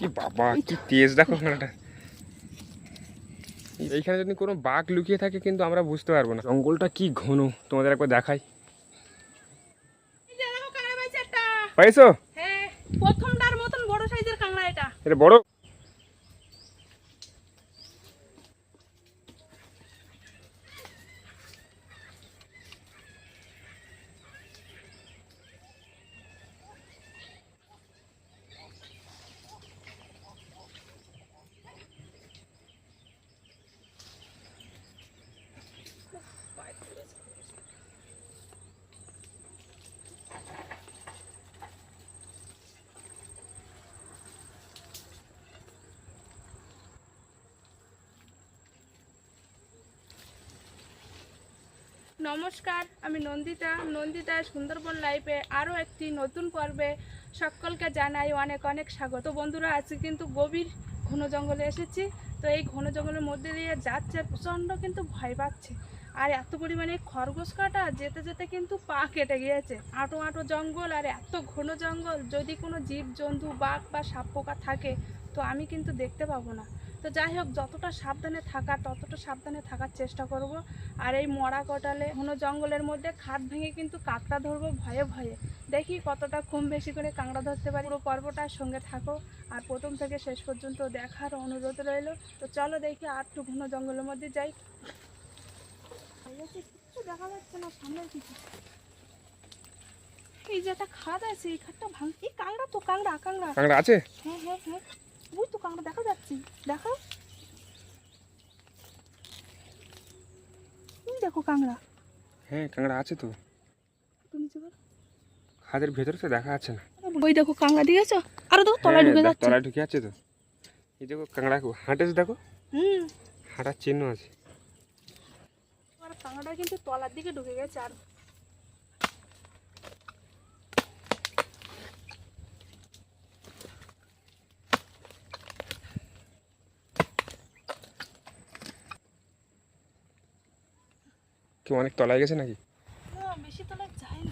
কি বাবা কি তেজ দেখো কাঁকড়াটা এইখানে যদি কোনো বাঘ লুকিয়ে থাকে কিন্তু আমরা বুঝতে পারব না। জঙ্গলটা কি ঘন তোমাদের একবার দেখাই। পাইছো? হ্যাঁ প্রথমটার মতন বড় সাইজের কাঁকড়া এটা। এটা বড়? নমস্কার, আমি নন্দিতা। নন্দিতা সুন্দরবন লাইফে আরও একটি নতুন পর্বে সকলকে জানাই অনেক অনেক স্বাগত। বন্ধুরা, আজকে কিন্তু গভীর ঘন জঙ্গলে এসেছি। তো এই ঘন জঙ্গলের মধ্যে দিয়ে যাচ্ছে, প্রচণ্ড কিন্তু ভয় পাচ্ছে। আর এত পরিমাণে খরগোশ কাটা, যেতে যেতে কিন্তু পা কেটে গিয়েছে। আটো আটো জঙ্গল আর এত ঘন জঙ্গল, যদি কোনো জীব জন্তু বাঘ বা সাপ পোকা থাকে, তো আমি কিন্তু দেখতে পাবো না। তো যাই হোক যতটা সাবধানে থাকার ততটা সাবধানে থাকার চেষ্টা করব। আর এই মরা কটালে ঘন জঙ্গলের মধ্যে খাট ভেঙে কিন্তু কাঁকড়া ধরবো ভয়ে ভয়ে। দেখি কতটা কম বেশি করে কাঁকড়া ধরতে পারি। পুরো পর্বটার সঙ্গে থাকো। আর প্রথম থেকে শেষ পর্যন্ত দেখার অনুরোধ রইল। তো চলো দেখি আর একটু ঘন জঙ্গলের মধ্যে যাই। কিচ্ছু দেখা যাচ্ছে না সামনের কিছু এই যে একটা খাদ আছে এই খাটটা ভাঙ এই কাঁকড়া তো কাঁকড়া কাঁকড়া। কাঁকড়া আছে? হ্যাঁ হ্যাঁ হ্যাঁ। ওই তো কাঁকড়া দেখা যাচ্ছে দেখা। দেখো কাঁকড়া। হ্যাঁ কাঁকড়া আছে তো। তুমি। খাদের ভেতরে তো দেখা যাচ্ছে না। ওই দেখো কাঁকড়া দিয়েছ আরও দেখো তলায় হ্যাঁ, ঢুকে যাচ্ছে। তলায় ঢুকে যাচ্ছে তো। এই দেখো কাঁকড়া হাঁটেছে দেখো। হুম। হাঁটার চিহ্ন আছে। আর কাঁকড়া কিন্তু তলার দিকে ঢুকে গেছে আর কেউ অনেক তলায় গেছে নাকি? বেশি তলায় যায়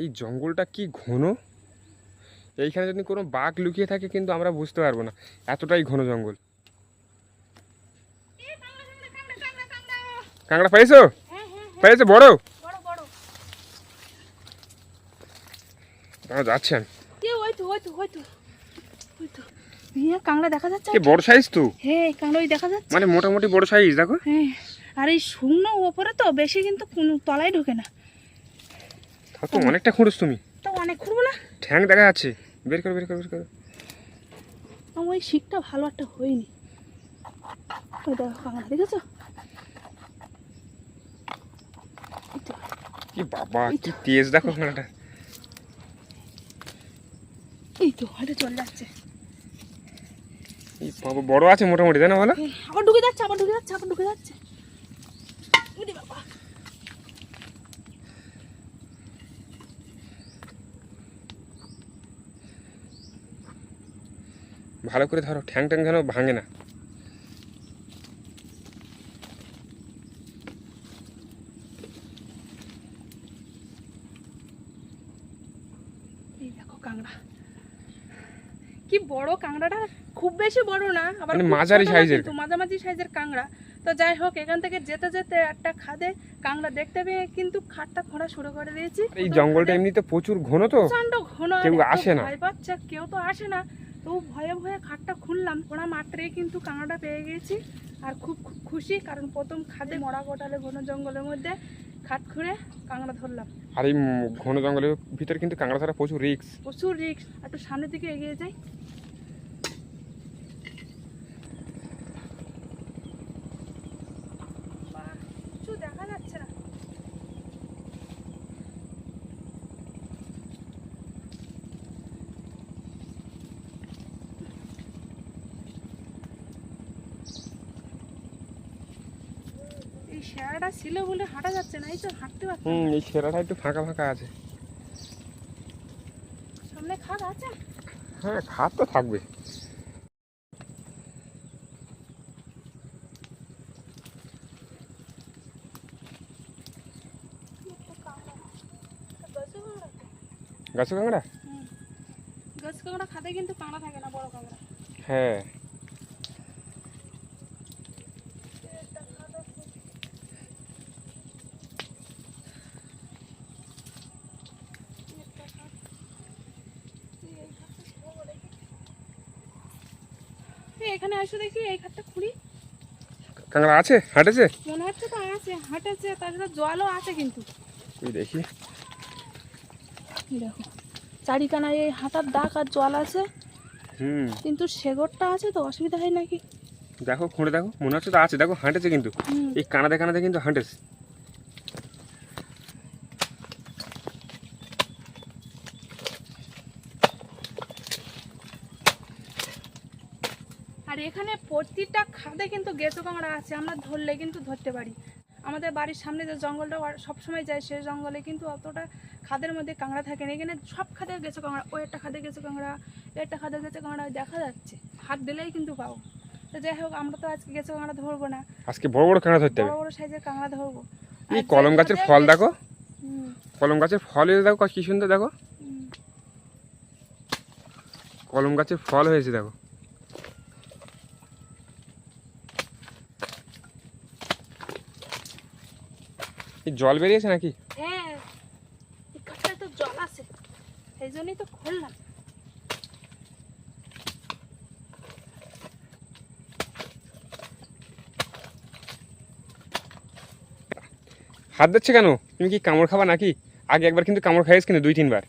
এই জঙ্গলটা কি ঘন? এইখানে যদি কোনো বাঘ লুকিয়ে থাকে কিন্তু আমরা বুঝতে পারব না। এতটাই ঘন জঙ্গল। কাঁকড়া, হ্যাঁ পাইছো? বড়? বড় হ্যাঁ কাঁকড়া দেখা যাচ্ছে এ বড় সাইজ তো? হ্যাঁ দেখা যাচ্ছে। মানে মোটামুটি বড় সাইজ দেখো। হ্যাঁ আর এই শুকনো ওপরে তো বেশি কিন্তু তলায় ঢোকে না। তা তো অনেকটা খুঁড়ছ তুমি। তো অনেক খুঁড়বো না? ঠ্যাং দেখা যাচ্ছে। বের করো বের করো বের করো। আমার ওই শিকটা ভালো একটা হয়নি। ওই দেখো কাঁকড়া দেখেছ? কি বাবা কি তেজ দেখো কাঁকড়াটা। এই তো হাঁটে চলে যাচ্ছে। বড় আছে মোটামুটি তাই না বলো আবার ঢুকে যাচ্ছে আবার ঢুকে যাচ্ছে আবার ঢুকে যাচ্ছে। ভালো করে ধরো ঠ্যাং ট্যাং যেন ভাঙে না এই দেখো কাঁকড়া কি বড় কাঁকড়াটা? খুব বেশি বড় না আবার মানে মাঝারি সাইজের। মাঝামাঝি সাইজের কাঁকড়া। তো যাই হোক এখান থেকে যেতে যেতে একটা খাদে কাঁকড়া দেখতে পেয়ে কিন্তু খাটটা খোঁড়া শুরু করে দিয়েছি। আর এই জঙ্গলটা এমনিতে প্রচুর ঘন তো। প্রচণ্ড ঘন কেউ আসে না। ভয় পাচ্ছে কেউ তো আসে না। তো ভয়ে ভয়ে খাটটা খুললাম ওরা মাত্রেই কিন্তু কাঁকড়াটা পেয়ে গেছি। আর খুব খুব খুশি কারণ প্রথম খাদে মরা গোটালে ঘন জঙ্গলের মধ্যে খাট খুঁড়ে কাঁকড়া ধরলাম। আর এই ঘন জঙ্গলের ভিতরে কিন্তু কাঁকড়া ধরা প্রচুর রিক্স প্রচুর রিক্স একটু সামনের দিকে এগিয়ে যাই। শেয়ারটা ছিল বলে হাঁটা যাচ্ছে না এই তো হাঁটতে পারছি হুম এই সেরাটা একটু ফাঁকা ফাঁকা আছে। সামনে খাট আছে? হ্যাঁ খাত তো থাকবে। গাছে কাঁকড়া? গাছ কাঁকড়া? খাতে কিন্তু কাঁকড়া থাকে না বড় কাঁকড়া। হ্যাঁ। এখানে দেখি এই খাটটা খুঁড়ি কাঁকড়া আছে হাঁটেছে? মনে হচ্ছে তো আছে হাঁটেছে তাছাড়া জলও আছে কিন্তু। দেখি। দেখো চারিখানায় এই হাঁটার দাগ আর জল আছে। হুম। কিন্তু সেগরটা আছে তো অসুবিধা হয় নাকি? দেখো খুঁড়ে দেখো মনে হচ্ছে তো আছে দেখো হাঁটেছে কিন্তু। এই কানাতে কানাতে কিন্তু হাঁটেছে আর এখানে প্রতিটা খাদে কিন্তু গেঁচো কাঁকড়া আছে আমরা ধরলে কিন্তু ধরতে পারি। আমাদের বাড়ির সামনে যে জঙ্গলটা সব সময় যায় সেই জঙ্গলে কিন্তু অতটা খাদের মধ্যে কাঁকড়া থাকে না। এখানে সব খাদে গেঁচো কাঁকড়া ও একটা খাদে গেঁচো কাঁকড়া ও একটা খাদে গেঁচো কাঁকড়া দেখা যাচ্ছে। হাত দিলেই কিন্তু পাও। তো যাই হোক আমরা তো আজকে গেঁচো কাঁকড়া ধরবো না। আজকে বড় বড় কাঁকড়া ধরতে বড় বড় সাইজের কাঁকড়া ধরবো। এই কলম গাছের ফল দেখো। কলম গাছের ফল হয়েছে দেখো কি সুন্দর দেখো। কলম গাছের ফল হয়েছে দেখো। জল বেরিয়েছে নাকি? হ্যাঁ এই তো জল আছে এই জন্যই তো খুললাম। হাত দিচ্ছে কেন? তুমি কি কামড় খাবা নাকি? আগে একবার কিন্তু কামড় খাইয়েছ কিন্তু দুই তিনবার।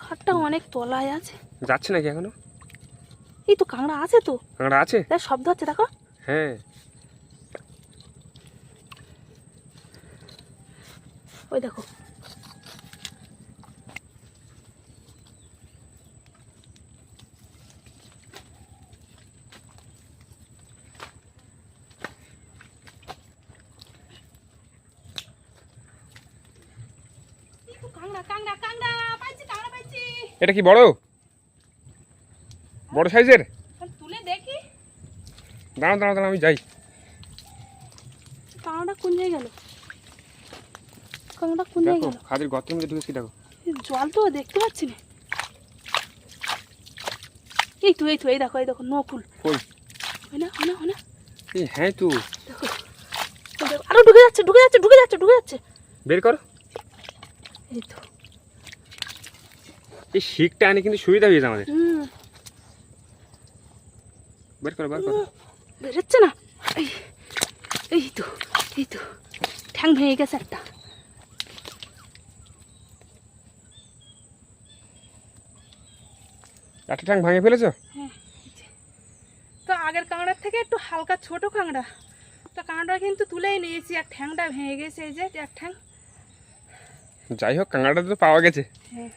খাটটা অনেক তলায় আছে। যাচ্ছে নাকি এখনও? এই তো কাঁকড়া আছে তো। কাঁকড়া আছে? শব্দ হচ্ছে দেখো। হ্যাঁ। ওই দেখো। এটা কি বড়? বড় সাইজের? তুলে দেখি। দাঁড়াও দাঁড়াও দাঁড়াও আমি যাই কাঁকড়া কোন জায়গায় গেল কাঁকড়া কোন জায়গায় দেখো গেল? খাদের গর্তের মধ্যে ঢুকেছি দেখো। জল তো দেখতে পাচ্ছি না। এই তো এই তো এই দেখো এই দেখো নকুল কই? হয় না হয় না হয় না। এই হ্যাঁ তো। দেখো আরও ঢুকে যাচ্ছে ঢুকে যাচ্ছে ঢুকে যাচ্ছে ঢুকে যাচ্ছে। বের করো। এই তো। এই শিকটা আনে কিন্তু সুবিধা হয়েছে আমাদের। বের করো বের করো। বেরোচ্ছে না। এই এই তো এই তো। ঠ্যাং ভেঙে গেছে একটা। একটা ঠ্যাং ভাঙে ফেলেছো? হ্যাঁ। তো আগের কাঁকড়ার থেকে একটু হালকা ছোট কাঁকড়া। তো কাঁকড়া কিন্তু তুলেই নিয়েছি আর ঠ্যাংটা ভেঙে গেছে এই যে এক ঠ্যাং। যাই হোক কাঁকড়াটা তো পাওয়া গেছে। হ্যাঁ।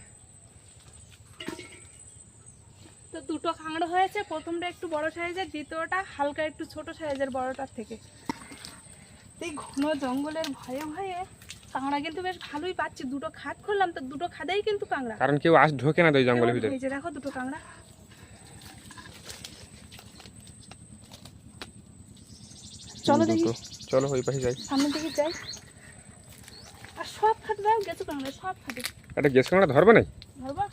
তো দুটো কাঁকড়া হয়েছে প্রথমটা একটু বড় সাইজের দ্বিতীয়টা হালকা একটু ছোট সাইজের বড়টার থেকে। এই ঘন জঙ্গলের ভয়ে ভয়ে কাঁকড়া কিন্তু বেশ ভালোই পাচ্ছি। দুটো খাদ খুললাম তো দুটো খাদেই কিন্তু কাঁকড়া। কারণ কেউ আস ঢোকে না তো জঙ্গলের ভিতরে। এই যে দেখো দুটো কাঁকড়া। চলো দেখি। চলো ওই পাশে যাই। সামনের দিকে যাই। আর সব খাতে দাও গেছো কাঁকড়া সব খাতে একটা গ্যাস কাঁকড়া ধরবে না ধরবা?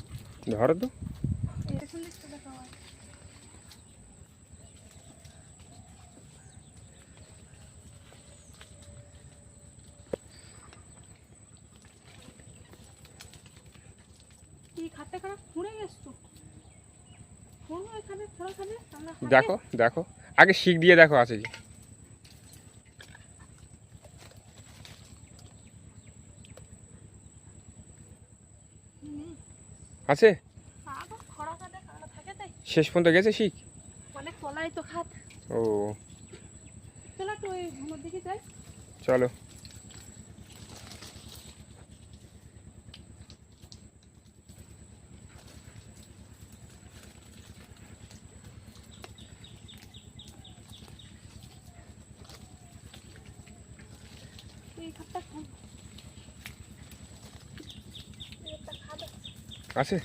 ধরো তো এরকম দিকটা দেখো আমার। এই খাটটা খারাপ খুঁড়ে গেছো খুঁড়ো এখানে খোঁড়া খাবে আমরা হাতে- দেখো দেখো। আগে শিক দিয়ে দেখো আছে কি? আছে? শেষ পর্যন্ত গেছে খাত। ও। চলো। আছে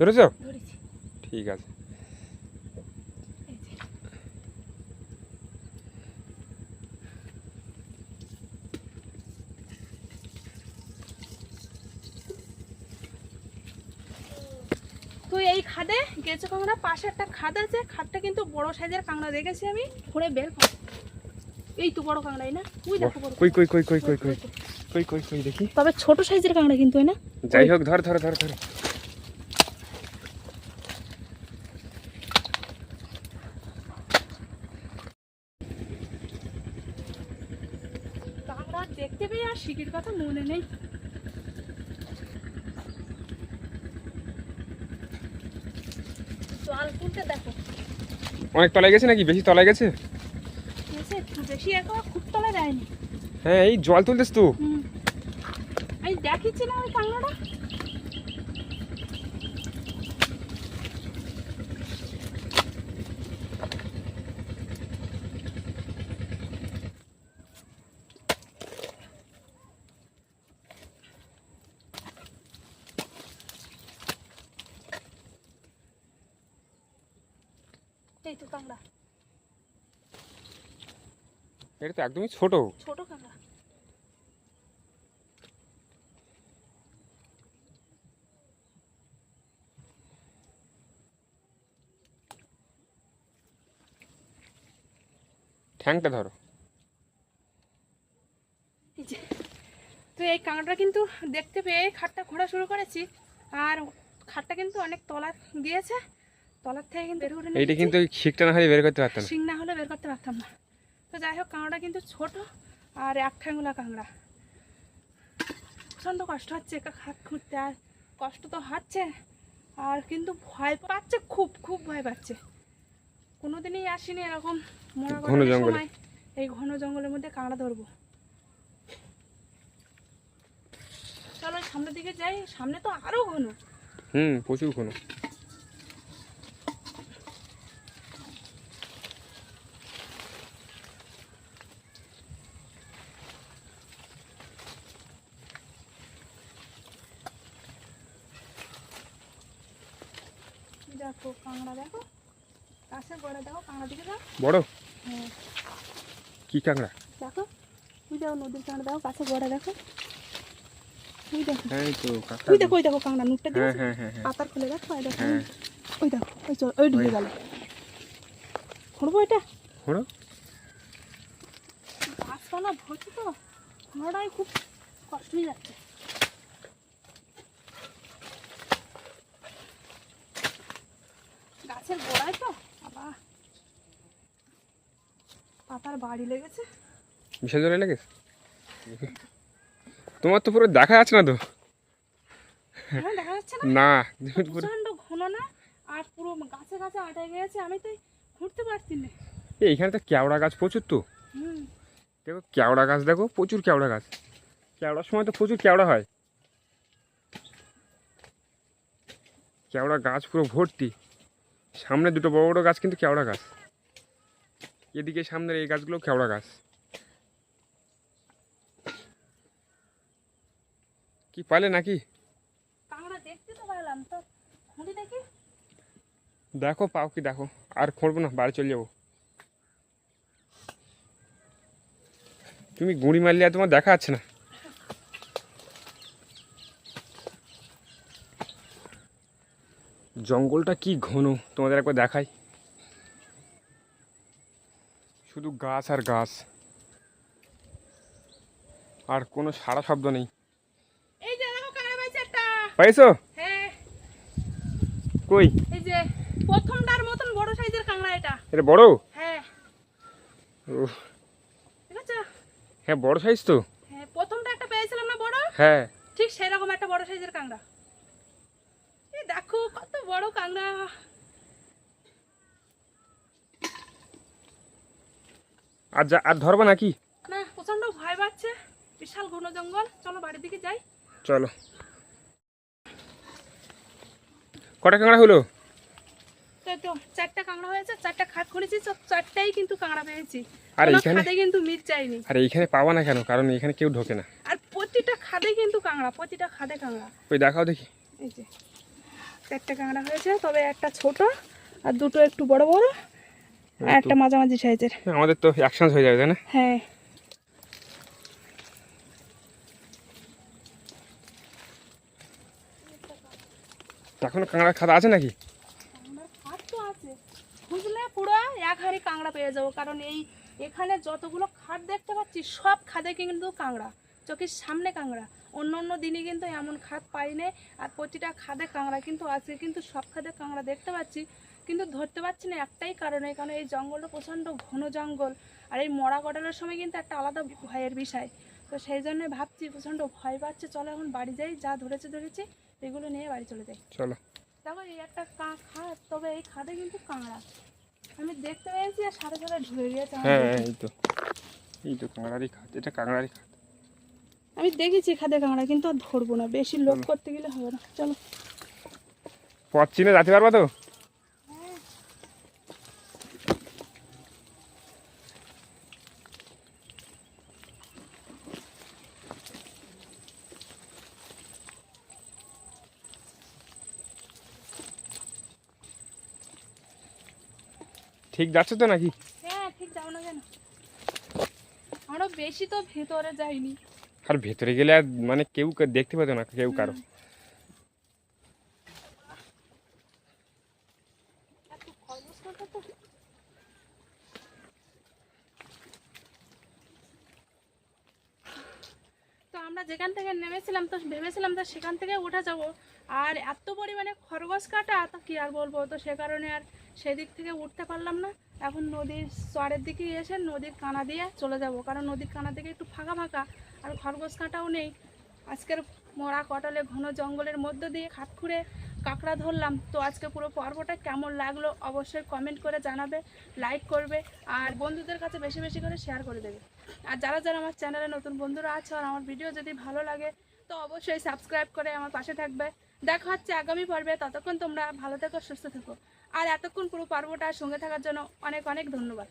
ধরেছ ঠিক আছে খাদে গেছে কাঁকড়া পাশে একটা খাদ আছে খাদটা কিন্তু বড় সাইজের কাঁকড়া দেখেছি আমি। ঘুরে বের কর এই তো বড় কাঁকড়াই না? তুই দেখো কই কই কই কই কই কই কই কই কই দেখি। তবে ছোট সাইজের কাঁকড়া কিন্তু না? যাই হোক ধর ধর ধর ধর। দেখতে পেয়ে আর শিকির কথা মনে নেই জল তুলতে দেখো অনেক তলায় গেছে নাকি? বেশি তলায় গেছে? বেশি একবার খুব তলা যায়নি। হ্যাঁ এই জল তুলতেছ তো। আমি দেখিছি না ওই কাঁকড়াটা এটা তো একদমই ছোট। ছোট কাঁকড়া ঠ্যাংটা ধরো। তো এই কাঁকড়াটা কিন্তু দেখতে পেয়ে খাটটা ঘোরা শুরু করেছি। আর খাটটা কিন্তু অনেক তলা গিয়েছে তলার থেকে কিন্তু এইটা কিন্তু শিকটা না হলে বের করতে পারতাম না। শিং না হলে বের করতে পারতাম না। তো যাই হোক কাঁকড়া কিন্তু ছোট আর এক ঠ্যাঙ্গুলা কাঁকড়া। প্রচণ্ড কষ্ট হচ্ছে হাত খুঁড়তে আর কষ্ট তো হচ্ছে আর কিন্তু ভয় পাচ্ছে খুব খুব ভয় পাচ্ছে। কোনোদিনই আসিনি এরকম মোড়া ঘন। সময় এই ঘন জঙ্গলের মধ্যে কাঁকড়া ধরবো। চলো সামনের দিকে যাই সামনে তো আরও ঘন। হুম প্রচুর কোনো দেখো কাঁকড়া দেখো। কাছে গড়ে দেখো কাঁকড়া দিকে দাও বড়? হ্যাঁ। কি কাঁকড়া? দেখো তুই দেখো নদীর কাঁকড়া দেখো কাছে গড়ে দেখো। তুই দেখো। এই তো কাঁকড়া তুই দেখো ওই দেখো কাঁকড়া নুটটা হ্যাঁ হ্যাঁ পাতার খুলে দেখো ওই দেখো। ওই দেখো ওই চল ওই ঢুকে গেল। খুঁড়বো এটা? হলো গাছপালা ভর্তি তো খুব কষ্ট হয়ে যাচ্ছে। গাছের গোড়ায় তো? বাবা। পাতার বাড়ি লেগেছে। বিশাল জলে লেগেছে? তোমার তো পুরো দেখা যাচ্ছে না তো? হ্যাঁ দেখা যাচ্ছে না? প্রচণ্ড ঘন না? আর পুরো গাছে গাছে আটায় গেছে আমি তো ঘুরতে পারছি না। এইখানে তো কেওড়া গাছ প্রচুর তো। দেখো কেওড়া গাছ দেখো প্রচুর কেওড়া গাছ। কেওড়ার সময় তো প্রচুর কেওড়া হয়। কেওড়া গাছ পুরো ভর্তি। সামনে দুটো বড় বড় গাছ কিন্তু কেওড়া গাছ। এদিকে সামনের এই গাছগুলো কেওড়া গাছ। কি পালে নাকি? দেখি পাও কি দেখো। আর খুঁড়বো না বাড়ি চলে যাব। তুমি গুঁড়ি মারলে আর তোমার দেখা যাচ্ছে না। জঙ্গলটা কি ঘন? তোমাদের একবার দেখাই। শুধু গাছ আর গাছ। আর কোনো সারা শব্দ নেই। পাইছে হ্যাঁ। কই? এই যে প্রথমটার মতন বড় সাইজের কাঁকড়া এটা। এটা বড়? হ্যাঁ। হ্যাঁ বড় সাইজ তো। হ্যাঁ প্রথমটা একটা পেয়েছিলাম না বড়? হ্যাঁ। ঠিক সেরকম একটা বড় সাইজের কাঁকড়া। দেখো কত বড় কাঁকড়া। আর আর ধরবা নাকি? না প্রচণ্ড ভয় পাচ্ছে। বিশাল ঘন জঙ্গল। চলো বাড়ির দিকে যাই। চলো। কটা কাঁকড়া হলো? তো চারটা কাঁকড়া হয়েছে চারটা তো চারটাই কিন্তু কাঁকড়া পেয়েছি। আর কোনো এইখানে খাদে কিন্তু মিট চাইনি আর এইখানে পাওয়া না কেন? কারণ এইখানে কেউ ঢোকে না। আর প্রতিটা খাদে কিন্তু কাঁকড়া প্রতিটা খাদে কাঁকড়া। ওই দেখাও দেখি। এই যে। চারটে কাঁকড়া হয়েছে তবে একটা ছোট আর দুটো একটু বড় বড় আর একটা মাঝামাঝি সাইজের। আমাদের তো একসঙ্গে হয়ে যাবে তাই না? হ্যাঁ। এখনও কাঁকড়া খাতা আছে নাকি? কাঁকড়ার তো আছে। খুঁজলে পুরো এক হাড়ি কাঁকড়া পেয়ে যাব কারণ এই এখানে যতগুলো খাট দেখতে পাচ্ছি সব খাদে কিন্তু কাঁকড়া চোখের সামনে কাঁকড়া। অন্য অন্য দিনে কিন্তু এমন খাদ পাইনি আর প্রতিটা খাদে কাঁকড়া। কিন্তু আজকে কিন্তু সব খাদে কাঁকড়া দেখতে পাচ্ছি কিন্তু ধরতে পারছি না একটাই কারণে কারণ এই জঙ্গলটা প্রচণ্ড ঘন জঙ্গল আর এই মরা কটালের সময় কিন্তু একটা আলাদা ভয়ের বিষয়। তো সেই জন্য ভাবছি প্রচণ্ড ভয় পাচ্ছে চলো এখন বাড়ি যাই যা ধরেছে ধরেছে এগুলো নিয়ে বাড়ি চলে যাই। চলো। দেখো এই একটা খাদ তবে এই খাদে কিন্তু কাঁকড়া। আমি দেখতে পেয়েছি আর সাথে সাথে ঢুকে গিয়েছে হ্যাঁ এই তো। এই তো কাঁকড়ারই খাত এটা কাঁকড়ারই খাত আমি দেখেছি খাদে কাঁকড়া কিন্তু আর ধরবো না। বেশি লোক করতে গেলে হবে না। চলো। পথ চিনে যেতে পারবা তো? ঠিক যাচ্ছে তো নাকি? হ্যাঁ ঠিক যাও না কেন? আমরা বেশি তো ভেতরে যাইনি। আর ভেতরে গেলে আর মানে কেউ দেখতে পেতো না কেউ কারও। আমরা যেখান থেকে নেমেছিলাম, তো ভেবেছিলাম তো সেখান থেকে উঠে যাব। আর এত পরিমাণে খরগোশ কাটা, তো কি আর বলব? তো সে কারণে আর সেদিক থেকে উঠতে পারলাম না। এখন নদীর চরের দিকে এসে নদীর কানা দিয়ে চলে যাব। কারণ নদীর কানা থেকে একটু ফাঁকা ফাঁকা। আর খরগোশ কাঁটাও নেই। আজকের মরা কটলে ঘন জঙ্গলের মধ্য দিয়ে খাট খুঁড়ে কাঁকড়া ধরলাম। তো আজকে পুরো পর্বটা কেমন লাগল অবশ্যই কমেন্ট করে জানাবে লাইক করবে, আর বন্ধুদের কাছে বেশি বেশি করে শেয়ার করে দেবে। আর যারা যারা আমার চ্যানেলে নতুন বন্ধুরা আছে আর আমার ভিডিও যদি ভালো লাগে, তো অবশ্যই সাবস্ক্রাইব করে আমার পাশে থাকবে। দেখা হচ্ছে আগামী পর্বে, ততক্ষণ তোমরা ভালো থেকো, সুস্থ থেকো। আর এতক্ষণ পুরো পর্বটা সঙ্গে থাকার জন্য অনেক অনেক ধন্যবাদ।